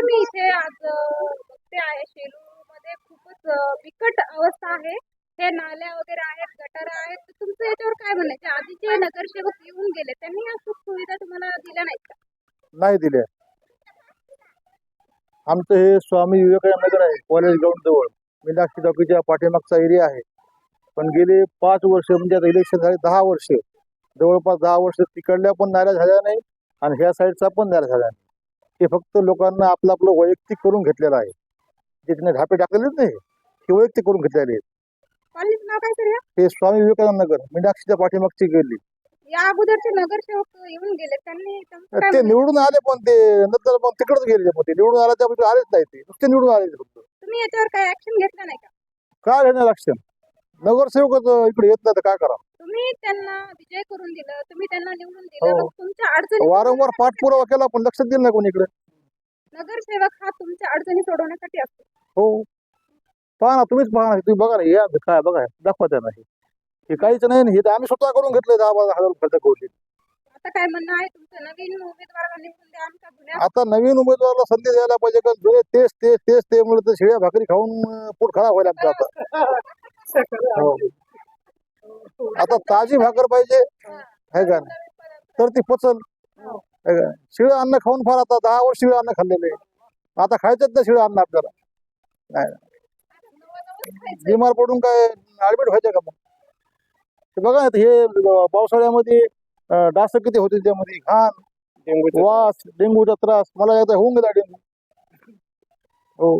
नमस्कार मी इथे आज बघते आहे मध्ये खूपच बिकट अवस्था आहे. हे नाल्या वगैरे आहेत गटार आहेत. तर तुमचं याच्यावर काय म्हणायचे? आधीचे नगरसेवक येऊन गेले. त्यांनी या सुख सुविधा तुम्हाला दिल्या नाहीत का? नाही दिले आमचं हे स्वामी विवेकानंद नगर आहे कॉलेज ग्राउंड जवळ. मीनाक्षी चौकीच्या पाठीमागचा एरिया आहे. पण गेले पाच वर्ष म्हणजे आता इलेक्शन झाले दहा वर्ष. जवळपास दहा वर्ष तिकडल्या पण नाल्या झाल्या नाही आणि ह्या साईडचा पण नाल्या झाल्या नाही. ते फक्त लोकांना आपलं आपलं वैयक्तिक करून घेतलेलं आहे. जे तिने ढापे टाकलेलेच नाही हे वैयक्तिक करून घेतलेले आहेत. हे? स्वामी विवेकानंद नगर मीनाक्षीच्या पाठीमागची गेली या अगोदरचे नगरसेवक येऊन गेले त्यांनी त्यांचं काय ते? निवडून आले पण ते नंतर मग तिकडच गेले पण ते निवडून आला त्यापैकी आलेच नाही ते. नुसते निवडून आले फक्त. तुम्ही याच्यावर काय ऍक्शन घेतलं नाही का? काय घेणार लक्षण नगरसेवकच इकडे येत नाही तर काय करा तुम्ही त्यांना विजय करून दिलं तुम्ही त्यांना निवडून दिलं हो. मग तुमच्या अडचणी वारंवार पाठपुरावा केला पण लक्ष दिलं नाही कोणी इकडे नगरसेवक हा तुमच्या अडचणी सोडवण्यासाठी असतो. हो. पहा ना तुम्हीच पहा ना तुम्ही बघा ना हे काय बघा दाखवा त्यांना हे. हे काहीच नाही ना. हे तर आम्ही स्वतः करून घेतलंय दहा बारा हजार रुपये खर्च करून. आता काय म्हणणं आहे तुमचं? नवीन उमेदवाराला निवडून द्या आमच्या जुन्या आता नवीन उमेदवाराला संधी द्यायला पाहिजे का? जुने तेच तेच तेच ते म्हणलं तर शिळ्या भाकरी खाऊन अं, पोट खराब व्हायला आमचं आता. हो. आता ताजी भाकर पाहिजे. है का नाही? तर ती पचल. है. का? शिळं अन्न खाऊन फार आता दहा वर्ष शिळं अन्न खाल्लेलं आहे आता खायचंच ना शिळं अन्न आपल्याला? नाही. बिमार पडून काय ऍडमिट व्हायचं का मग? ते बघा ना ते हे पावसाळ्यामध्ये डास किती होते त्यामध्ये? घाण वास डेंग्यूचा त्रास. मला एकदा होऊन गेला डेंग्यू हो.